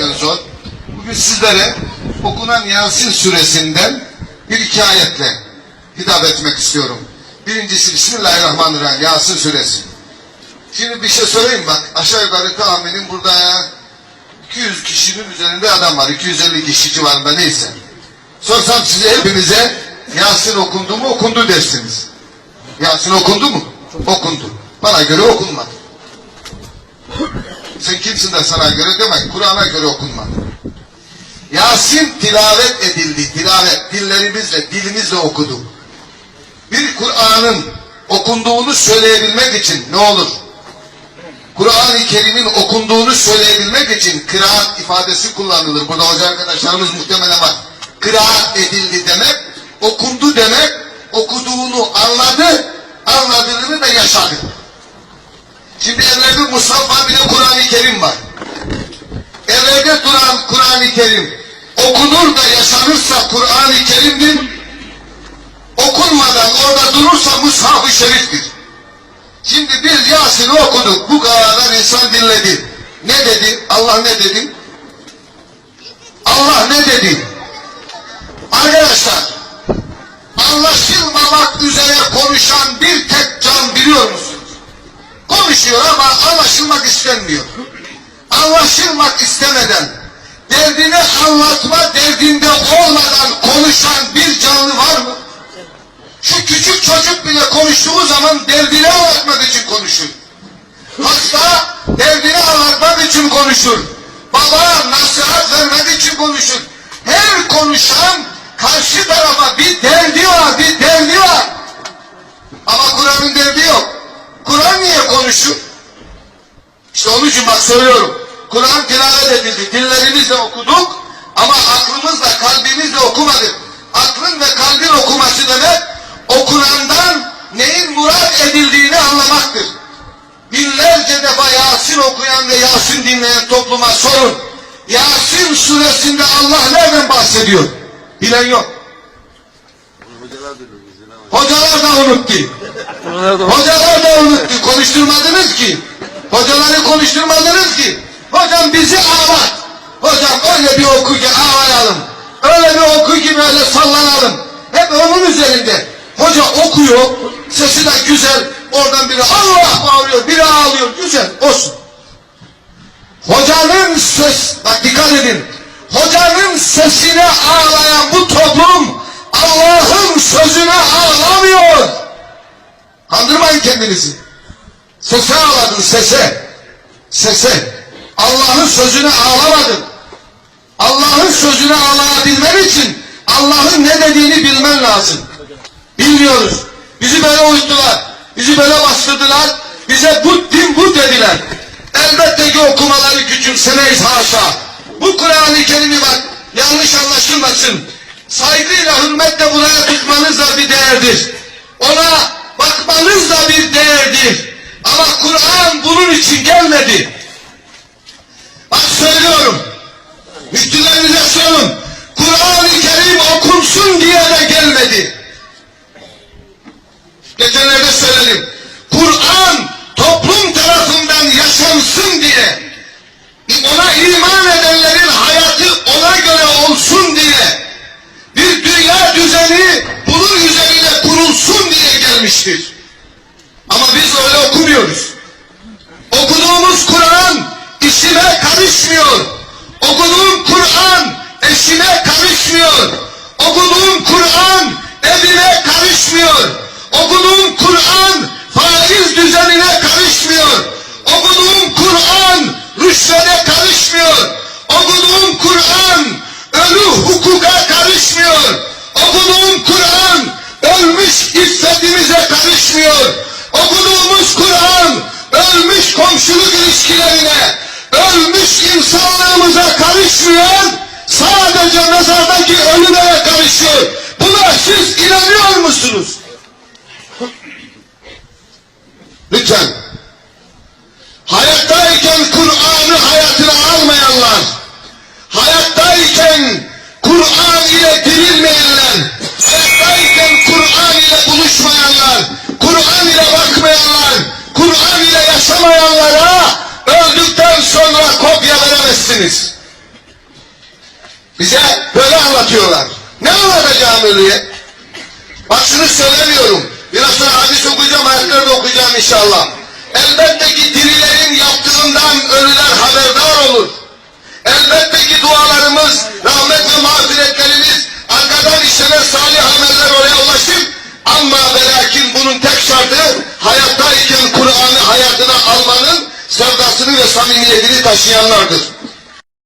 gerçekten zor. Bugün sizlere okunan Yasin suresinden bir iki ayetle hitap etmek istiyorum. Birincisi Bismillahirrahmanirrahim Yasin suresi. Şimdi bir şey söyleyeyim bak aşağı yukarı tahminim burada ya 200 kişinin üzerinde adam var. 250 kişi civarında neyse. Sorsam size hepinize Yasin okundu mu okundu dersiniz. Yasin okundu mu? Okundu. Bana göre okunmadı. Sen kimsin de sana göre demek. Kur'an'a göre okunmadı. Yasin tilavet edildi. Tilavet. Dillerimizle, dilimizle okuduk. Bir Kur'an'ın okunduğunu söyleyebilmek için ne olur? Kur'an-ı Kerim'in okunduğunu söyleyebilmek için kıraat ifadesi kullanılır. Burada hoca arkadaşlarımız muhtemelen var. Kıraat edildi demek, okundu demek, okuduğunu anladı, anladığını da yaşadı. Şimdi evlerde Mushaf var bir de Kur'an-ı Kerim var. Evlerde duran Kur'an-ı Kerim okunur da yaşanırsa Kur'an-ı Kerim'dir. Okunmadan orada durursa Mushaf-ı Şerif'tir. Şimdi biz Yasin'i okuduk. Bu kadar insan dinledi. Ne dedi? Allah ne dedi? Allah ne dedi? Arkadaşlar anlaşılmamak üzere konuşan bir tek can biliyor musunuz? Konuşuyor ama anlaşılmak istenmiyor. Anlaşılmak istemeden derdini anlatma derdinde olmadan konuşan bir canlı var mı? Şu küçük çocuk bile konuştuğu zaman derdini anlatmak için konuşur. Hasta derdini anlatmak için konuşur. Baba nasihat vermek için konuşur. Her konuşan karşı tarafa bir derdi var, bir derdi var. Ama Kur'an'ın derdi yok. Kur'an niye konuşur? İşte onun için bak söylüyorum. Kur'an tilavet edildi. Dillerimizle okuduk ama aklımızla, kalbimizle okumadık. Aklın ve kalbin okuması demek okunandan neyin murat edildiğini anlamaktır. Binlerce defa Yasin okuyan ve Yasin dinleyen topluma sorun. Yasin suresinde Allah nereden bahsediyor? Bilen yok. Hocalar da unuttu. Hocalar da. Konuşturmadınız ki. Hocaları konuşturmadınız ki. Hocam bizi ağlat. Hocam öyle bir oku ki ağlayalım. Öyle bir oku ki böyle sallanalım. Hep onun üzerinde. Hoca okuyor. Sesi de güzel. Oradan biri Allah bağırıyor. Biri ağlıyor. Güzel. Olsun. Hocanın ses, bak dikkat edin. Hocanın sesine ağlayan bu toplum Allah'ın sözüne ağlamıyor. Kandırmayın kendinizi. Sese ağladın sese. Sese. Allah'ın sözüne ağlamadın. Allah'ın sözüne ağlayabilmen için Allah'ın ne dediğini bilmen lazım. Bilmiyoruz. Bizi böyle uyuttular. Bizi böyle bastırdılar. Bize bu din bu dediler. Elbette ki okumaları küçümsemeyiz haşa. Bu Kur'an-ı Kerim'i bak yanlış anlaşılmasın. Saygıyla, hürmetle buraya tutmanız da bir değerdir. Ona bakmanız da bir değerdir. Ama Kur'an bunun için gelmedi. Bak söylüyorum. Müftülerinize sorun. Kur'an-ı Kerim okunsun diye de gelmedi. Geçenlerde söyledim. Karışmıyor. Okuduğum Kur'an eşime karışmıyor. Okuduğum Kur'an evime karışmıyor. Okuduğum Kur'an faiz düzenine karışmıyor. Okuduğum Kur'an rüşvete karışmıyor. Okuduğum Kur'an ölü hukuka Sadece mezardaki karışıyor. Buna siz inanıyor musunuz? Lütfen. Hayattayken Kur'an'ı hayatına almayanlar, hayattayken Kur'an ile dirilmeyenler, hayattayken Kur'an ile buluşmayanlar, Kur'an ile bakmayanlar, Kur'an ile yaşamayanlara öldükten sonra kopya veremezsiniz. Bize böyle anlatıyorlar. Ne anlatacağım ölüye? Bak şunu söylemiyorum. Biraz sonra hadis okuyacağım, ayetleri de okuyacağım inşallah. Elbette ki dirilerin yaptığından ölüler haberdar olur. Elbette ki dualarımız, rahmet ve mağfiretlerimiz, arkadan işlenen salih ameller oraya ulaşır. Ama ve lakin bunun tek şartı hayattayken Kur'an'ı hayatına almanın sevdasını ve samimiyetini taşıyanlardır.